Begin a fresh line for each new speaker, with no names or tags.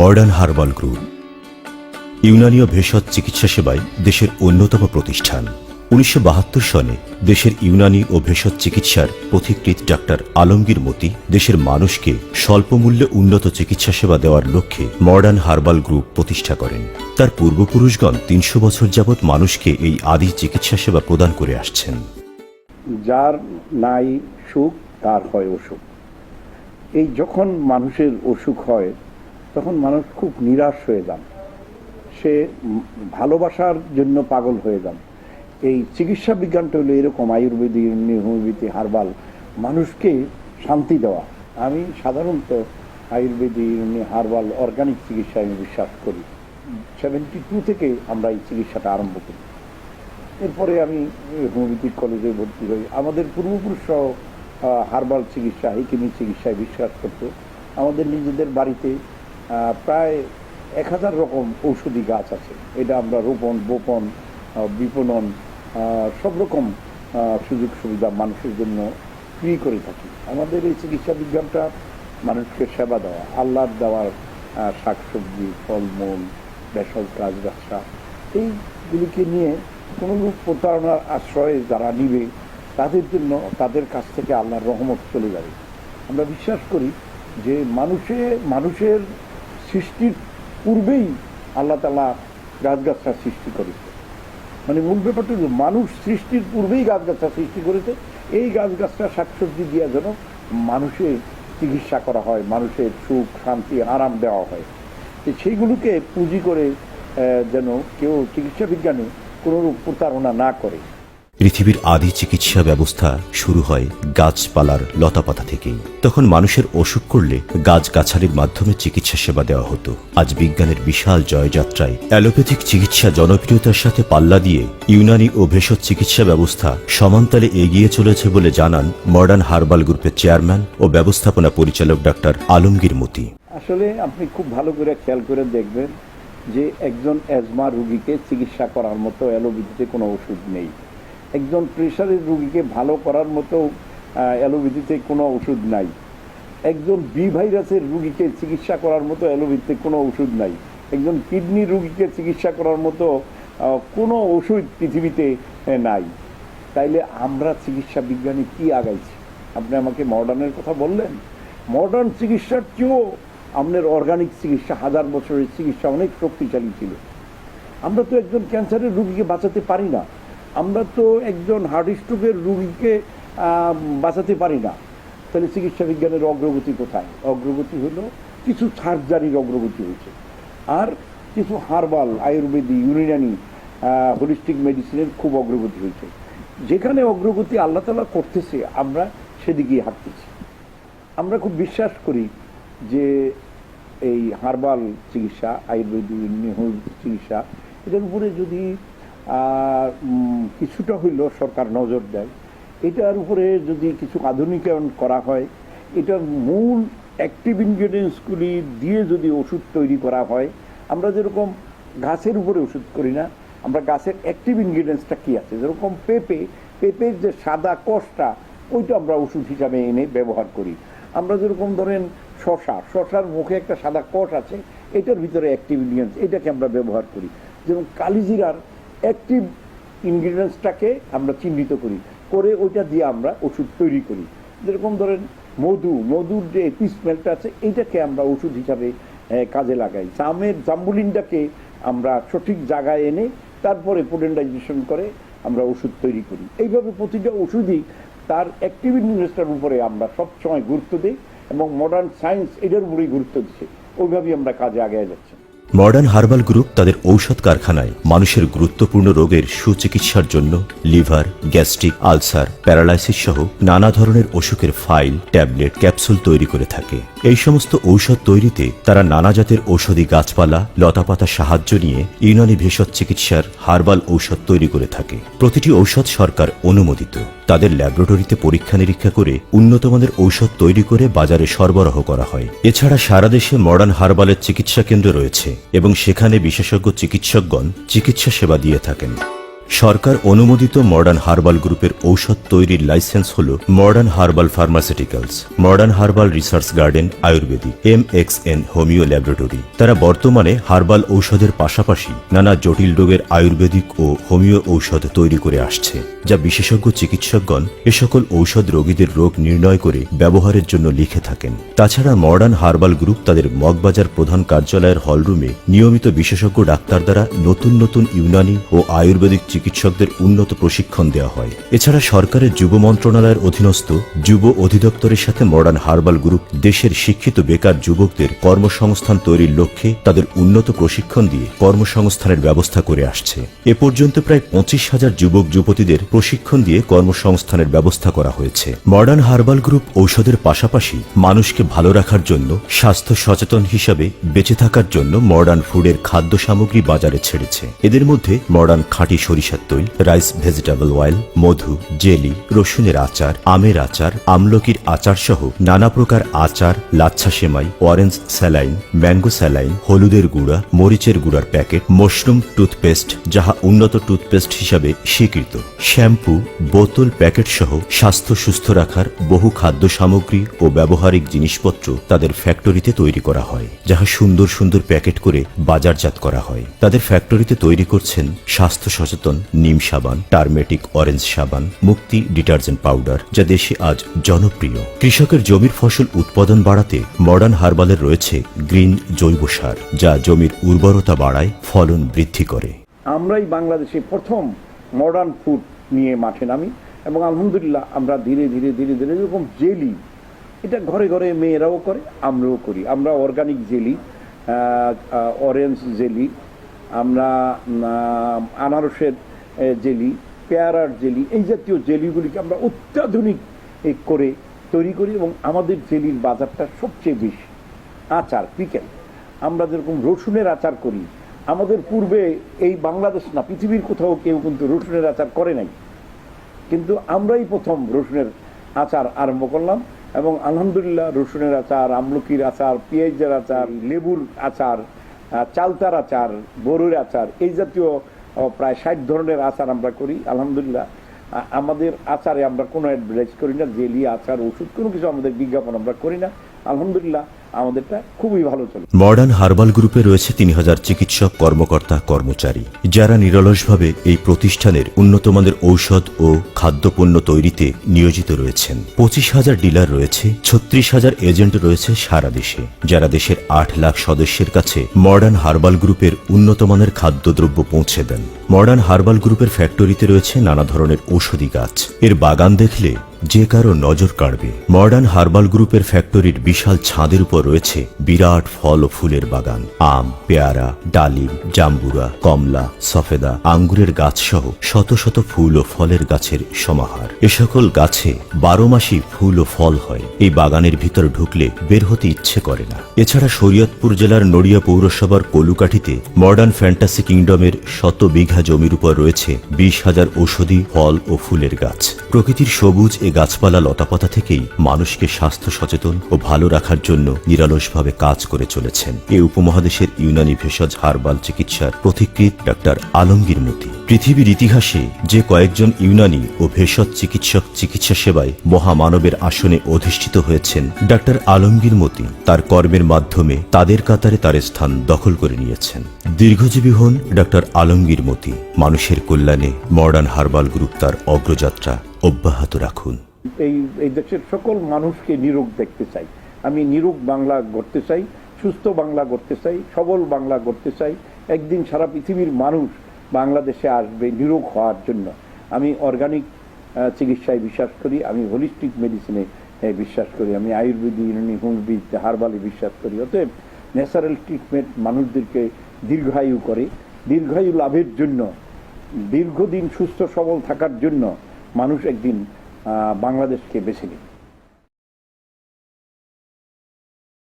Modern herbal group, ইউনানীয় ভেষজ চিকিৎসা সেবায় দেশের অন্যতম প্রতিষ্ঠান। উনিশশো বাহাত্তর সনে দেশের ইউনানি ও ভেষজ চিকিৎসার পথিকৃত ডাক্তার আলমগীর মতি দেশের মানুষকে স্বল্প মূল্যে উন্নত চিকিৎসা সেবা দেওয়ার লক্ষ্যে মডার্ন হার্বাল গ্রুপ প্রতিষ্ঠা করেন। তার পূর্বপুরুষগণ তিনশো বছর যাবৎ মানুষকে এই আদি চিকিৎসা সেবা প্রদান করে আসছেন।
যার নাই সুখ, তার হয় অসুখ। এই যখন মানুষের অসুখ হয় তখন মানুষ খুব নিরাশ হয়ে যান। সে ভালোবাসার জন্য পাগল হয়ে যান। এই চিকিৎসা বিজ্ঞানটা হলো এরকম আয়ুর্বেদিক হোমিওপ্যাথি হার্বাল, মানুষকে শান্তি দেওয়া। আমি সাধারণত আয়ুর্বেদিক হার্বাল অর্গানিক চিকিৎসায় আমি বিশ্বাস করি। সেভেন্টি টু থেকে আমরা এই চিকিৎসাটা আরম্ভ করি। এরপরে আমি হোমিওপ্যাথিক কলেজে ভর্তি হই। আমাদের পূর্বপুরুষরাও হার্বাল চিকিৎসা হিকিমি চিকিৎসায় বিশ্বাস করতো। আমাদের নিজেদের বাড়িতে প্রায় এক হাজার রকম ঔষধি গাছ আছে। এটা আমরা রোপণ, বোপন বিপণন সব রকম সুযোগ সুবিধা মানুষের জন্য ফ্রি করে থাকি। আমাদের এই চিকিৎসা বিজ্ঞানটা মানুষকে সেবা দেওয়া আল্লাহর দেওয়ার শাকসবজি, ফলমূল, ভেষজ গাছগাছরা এইগুলিকে নিয়ে কোনো রূপ প্রতারণার আশ্রয়ে যারা নিবে, তাদের জন্য, তাদের কাছ থেকে আল্লাহর রহমত চলে যাবে। আমরা বিশ্বাস করি যে মানুষে, মানুষের সৃষ্টির পূর্বেই আল্লাহ তালা গাছগাছরা সৃষ্টি করেছে। মানে মূল ব্যাপারটা মানুষ সৃষ্টির পূর্বেই গাছগাছরা সৃষ্টি করেছে, এই গাছগাছরা শাকসবজি দিয়া যেন মানুষের চিকিৎসা করা হয়, মানুষের সুখ, শান্তি, আরাম দেওয়া হয়। তো সেইগুলোকে পুঁজি করে যেন কেউ চিকিৎসা বিজ্ঞানে কোনোরূপ প্রতারণা না করে।
পৃথিবীর আদি চিকিৎসা ব্যবস্থা শুরু হয় গাছপালার লতাপাতা থেকেই। তখন মানুষের অসুখ করলে গাছগাছালির মাধ্যমে চিকিৎসা সেবা দেওয়া হতো। আজ বিজ্ঞানের বিশাল জয়যাত্রায় অ্যালোপ্যাথিক চিকিৎসা জনপ্রিয়তার সাথে পাল্লা দিয়ে ইউনানি ও ভেষজ চিকিৎসা ব্যবস্থা সমান্তরে এগিয়ে চলেছে বলে জানান মডার্ন হার্বাল গ্রুপের চেয়ারম্যান ও ব্যবস্থাপনা পরিচালক ডাক্তার আলমগীর মতি।
আসলে আপনি খুব ভালো করে খেয়াল করে দেখবেন যে একজন অ্যাজমা রুগীকে চিকিৎসা করার মতো অ্যালোপ্যাথিতে কোনো ওষুধ নেই। একজন প্রেশারের রুগীকে ভালো করার মতো অ্যালোপ্যাথিতে কোনো ওষুধ নাই। একজন বি ভাইরাসের রুগীকে চিকিৎসা করার মতো অ্যালোপ্যাথিতে কোনো ওষুধ নাই। একজন কিডনি রুগীকে চিকিৎসা করার মতো কোনো ওষুধ পৃথিবীতে নাই। তাইলে আমরা চিকিৎসা বিজ্ঞানী কি আগাইছি? আপনি আমাকে মডার্নের কথা বললেন। মডার্ন চিকিৎসার চেয়েও আমাদের অর্গানিক চিকিৎসা, হাজার বছরের চিকিৎসা অনেক শক্তিশালী ছিল। আমরা তো একজন ক্যান্সারের রুগীকে বাঁচাতে পারি না। আমরা তো একজন হার্ট স্ট্রোকের রুগীকে বাঁচাতে পারি না। তাহলে চিকিৎসা বিজ্ঞানের অগ্রগতি কোথায়? অগ্রগতি হলো কিছু সার্জারির অগ্রগতি হয়েছে। আর কিছু হার্বাল আয়ুর্বেদিক ইউনিনানি হোলিস্টিক মেডিসিনের খুব অগ্রগতি হয়েছে। যেখানে অগ্রগতি আল্লাহ তালা করতেছে, আমরা সেদিকেই হাঁটতেছি। আমরা খুব বিশ্বাস করি যে এই হার্বাল চিকিৎসা আয়ুর্বেদিক চিকিৎসা, এটার উপরে যদি কিছুটা হইলেও সরকার নজর দেয়। এটার উপরে যদি কিছু আধুনিকায়ন করা হয়, এটার মূল অ্যাক্টিভ ইনগ্রেডিয়েন্টসগুলি দিয়ে যদি ওষুধ তৈরি করা হয়, আমরা যেরকম গাছের উপরে ওষুধ করি না, আমরা গাছের অ্যাক্টিভ ইনগ্রেডিয়েন্টসটা কী আছে? যেরকম পেঁপে, পেঁপের যে সাদা কষটা, ওইটা আমরা ওষুধ হিসাবে এনে ব্যবহার করি। আমরা যেরকম ধরেন শশা, শশার মুখে একটা সাদা কষ আছে, এটার ভিতরে অ্যাক্টিভ ইনগ্রিডিয়েন্টস এটাকে আমরা ব্যবহার করি। যেমন কালিজিরার অ্যাক্টিভ ইনগ্রিডিয়েন্টসটাকে আমরা চিহ্নিত করি। করে ওইটা দিয়ে আমরা ওষুধ তৈরি করি। যেরকম ধরেন মধু, মধুর যে এপিসমেলটা আছে, এইটাকে আমরা ওষুধ হিসাবে কাজে লাগাই। জামের, জাম্বুলিনটাকে আমরা সঠিক জায়গায় এনে তারপরে পোডেন্ডাইজেশন করে আমরা ওষুধ তৈরি করি। এইভাবে প্রতিটা ওষুধই তার অ্যাক্টিভ ইনগ্রিডিয়েন্টসটার উপরে আমরা সবসময় গুরুত্ব দিই এবং মডার্ন সায়েন্স এটার উপরেই গুরুত্ব দিচ্ছে। ওইভাবেই আমরা কাজে আগে যাচ্ছি।
মডার্ন হার্বাল গ্রুপ তাদের ঔষধ কারখানায় মানুষের গুরুত্বপূর্ণ রোগের সুচিকিৎসার জন্য লিভার, গ্যাস্ট্রিক, আলসার, প্যারালাইসিস সহ নানা ধরনের অসুখের ফাইল, ট্যাবলেট, ক্যাপসুল তৈরি করে থাকে। এই সমস্ত ঔষধ তৈরিতে তারা নানা জাতের ঔষধি গাছপালা, লতাপাতা সাহায্য নিয়ে ইউনানি ভেষজ চিকিৎসার হার্বাল ঔষধ তৈরি করে থাকে। প্রতিটি ঔষধ সরকার অনুমোদিত। তাদের ল্যাবরেটরিতে পরীক্ষা নিরীক্ষা করে উন্নতমানের ঔষধ তৈরি করে বাজারে সরবরাহ করা হয়। এছাড়া সারা দেশে মডার্ন হার্বালের চিকিৎসা কেন্দ্র রয়েছে এবং সেখানে বিশেষজ্ঞ চিকিৎসকগণ চিকিৎসা সেবা দিয়ে থাকেন। সরকার অনুমোদিত মডার্ন হার্বাল গ্রুপের ঔষধ তৈরির লাইসেন্স হল modern herbal pharmaceuticals modern herbal research garden Ayurvedic M X N homeo laboratory তারা বর্তমানে হার্বাল ঔষধের পাশাপাশি নানা জটিল রোগের আয়ুর্বেদিক ও হোমিও ঔষধ তৈরি করে আসছে, যা বিশেষজ্ঞ চিকিৎসকগণ এ সকল ঔষধ রোগীদের রোগ নির্ণয় করে ব্যবহারের জন্য লিখে থাকেন। তাছাড়া মডার্ন হার্বাল গ্রুপ তাদের মগবাজার প্রধান কার্যালয়ের হলরুমে নিয়মিত বিশেষজ্ঞ ডাক্তার দ্বারা নতুন নতুন ইউনানি ও আয়ুর্বেদিক চিকিৎসকদের উন্নত প্রশিক্ষণ দেওয়া হয়। এছাড়া সরকারের যুব মন্ত্রণালয়ের অধীনস্থ যুব অধিদপ্তরের সাথে মডার্ন হার্বাল গ্রুপ দেশের শিক্ষিত বেকার যুবকদের কর্মসংস্থান তৈরির লক্ষ্যে তাদের উন্নত প্রশিক্ষণ দিয়ে কর্মসংস্থানের ব্যবস্থা করে আসছে। এ পর্যন্ত প্রায় পঁচিশ হাজার যুবক যুবতীদের প্রশিক্ষণ দিয়ে কর্মসংস্থানের ব্যবস্থা করা হয়েছে। মডার্ন হার্বাল গ্রুপ ঔষধের পাশাপাশি মানুষকে ভালো রাখার জন্য, স্বাস্থ্য সচেতন হিসাবে বেঁচে থাকার জন্য মডার্ন ফুডের খাদ্য সামগ্রী বাজারে ছেড়েছে। এদের মধ্যে মডার্ন খাঁটি সরিষার তৈল রাইস, ভেজিটেবল অয়েল, মধু, জেলি, রসুনের আচার, আমের আচার, আমলকির আচার সহ নানা প্রকার আচার, লাচ্ছা সেমাই, অরেঞ্জ স্যালাইন, ম্যাঙ্গো স্যালাইন, হলুদের গুঁড়া, মরিচের গুঁড়ার প্যাকেট, মশরুম টুথপেস্ট যাহা উন্নত টুথপেস্ট হিসাবে স্বীকৃত, শ্যাম্পু, বোতল প্যাকেট সহ স্বাস্থ্য সুস্থ রাখার বহু খাদ্য সামগ্রী ও ব্যবহারিক জিনিসপত্র তাদের ফ্যাক্টরিতে তৈরি করা হয়, যাহা সুন্দর সুন্দর প্যাকেট করে বাজারজাত করা হয়। তাদের ফ্যাক্টরিতে তৈরি করছেন স্বাস্থ্য সচেতন নিম সাবান, টার্মেটিক অরেঞ্জ সাবান, মুক্তি ডিটারজেন্ট পাউডার, যা দেশে আজ জনপ্রিয়। কৃষকের জমির ফসল উৎপাদন বাড়াতে মডার্ন হার্বালের রয়েছে গ্রিন জৈব সার, যা জমির উর্বরতা বাড়ায়, ফলন বৃদ্ধি করে।
আমরাই বাংলাদেশে প্রথম মডার্ন ফুড নিয়ে মাঠে নামি এবং আলহামদুলিল্লাহ আমরা ধীরে ধীরে ধীরে ধীরে এরকম জেলি এটা ঘরে ঘরে মেয়েরাও করে, আমরাও করি। আমরা অর্গানিক জেলি অরেঞ্জ জেলি আমরা আনারসের জেলি, পেয়ারার জেলি, এই জাতীয় জেলিগুলিকে আমরা অত্যাধুনিক করে তৈরি করি এবং আমাদের জেলির বাজারটা সবচেয়ে বেশি। আচার, পিকেল। আমরা যেরকম রসুনের আচার করি, আমাদের পূর্বে এই বাংলাদেশ না, পৃথিবীর কোথাও কেউ কিন্তু রসুনের আচার করে নাই। কিন্তু আমরাই প্রথম রসুনের আচার আরম্ভ করলাম এবং আলহামদুলিল্লাহ রসুনের আচার, আমলকির আচার, পেঁয়াজের আচার, লেবুর আচার চালতার আচার বরুর আচার, এই জাতীয় প্রায় ষাট ধরনের আচার আমরা করি, আলহামদুলিল্লাহ। আমাদের আচারে আমরা কোনো অ্যাডভার্টাইজ করি না, জেলি আচার, ওষুধ, কোনো কিছু আমাদের বিজ্ঞাপন আমরা করি না। আলহামদুলিল্লাহ, আমাদেরটা খুবই ভালো চলে।
মডার্ন হার্বাল গ্রুপে রয়েছে তিন হাজার চিকিৎসক, কর্মকর্তা, কর্মচারী। যারা নিরলসভাবে এই প্রতিষ্ঠানের উন্নতমানের ঔষধ ও খাদ্যপণ্য তৈরিতে নিয়োজিত রয়েছেন। পঁচিশ হাজার ডিলার রয়েছে, ছত্রিশ হাজার এজেন্ট রয়েছে সারা দেশে। যারা দেশের আট লাখ সদস্যের কাছে মডার্ন হার্বাল গ্রুপের উন্নতমানের খাদ্যদ্রব্য পৌঁছে দেন। মডার্ন হার্বাল গ্রুপের ফ্যাক্টরিতে রয়েছে নানা ধরনের ঔষধি গাছ। এর বাগান দেখলে যে কারও নজর কাড়বে। মডার্ন হার্বাল গ্রুপের ফ্যাক্টরির বিশাল ছাদের উপর রয়েছে বিরাট ফল ও ফুলের বাগান। আম, পেয়ারা, ডালিম, জাম্বুরা, কমলা, সফেদা, আঙ্গুরের গাছ সহ শত শত ফুল ও ফলের গাছের সমাহার। এ সকল গাছে বারো মাসই ফুল ও ফল হয়। এই বাগানের ভিতর ঢুকলে বের হতে ইচ্ছে করে না। এছাড়া শরীয়তপুর জেলার নড়িয়া পৌরসভার কলুকাঠিতে মডার্ন ফ্যান্টাসি কিংডমের শত বিঘা জমির উপর রয়েছে বিশ হাজার ঔষধি ফল ও ফুলের গাছ। প্রকৃতির সবুজ এ গাছপালা লতাপাতা থেকেই মানুষকে স্বাস্থ্য সচেতন ও ভালো রাখার জন্য নিরালসভাবে কাজ করে চলেছেন এ উপমহাদেশের ইউনানি ভেষজ হার্বাল চিকিৎসার পথিকৃত ডাক্তার আলমগীর মতি। পৃথিবীর ইতিহাসে যে কয়েকজন ইউনানি ও ভেষজ চিকিৎসক চিকিৎসা সেবায় মহামানবের আসনে অধিষ্ঠিত হয়েছেন ডাক্তার আলমগীর মতি। তার কর্মের মাধ্যমে তাদের কাতারে তার স্থান দখল করে নিয়েছেন। দীর্ঘজীবী হন ডাক্তার আলমগীর মতি। মানুষের কল্যাণে মডার্ন হার্বাল গ্রুপ তার অগ্রযাত্রা অব্যাহত রাখুন।
এই এই দেশের সকল মানুষকে নিরোগ দেখতে চাই। আমি নিরোগ বাংলা গড়তে চাই, সুস্থ বাংলা গড়তে চাই, সবল বাংলা গড়তে চাই। একদিন সারা পৃথিবীর মানুষ বাংলাদেশে আসবে নিরোগ হওয়ার জন্য। আমি অর্গানিক চিকিৎসায় বিশ্বাস করি, আমি হোলিস্টিক মেডিসিনে বিশ্বাস করি, আমি আয়ুর্বেদিক ইউনানি, হোমিওপ্যাথি হার্বালে বিশ্বাস করি। অতএব ন্যাচারাল ট্রিটমেন্ট মানুষদেরকে দীর্ঘায়ু করে। দীর্ঘায়ু লাভের জন্য, দীর্ঘদিন সুস্থ সবল থাকার জন্য মানুষ একদিন বাংলাদেশকে বেছে নেবে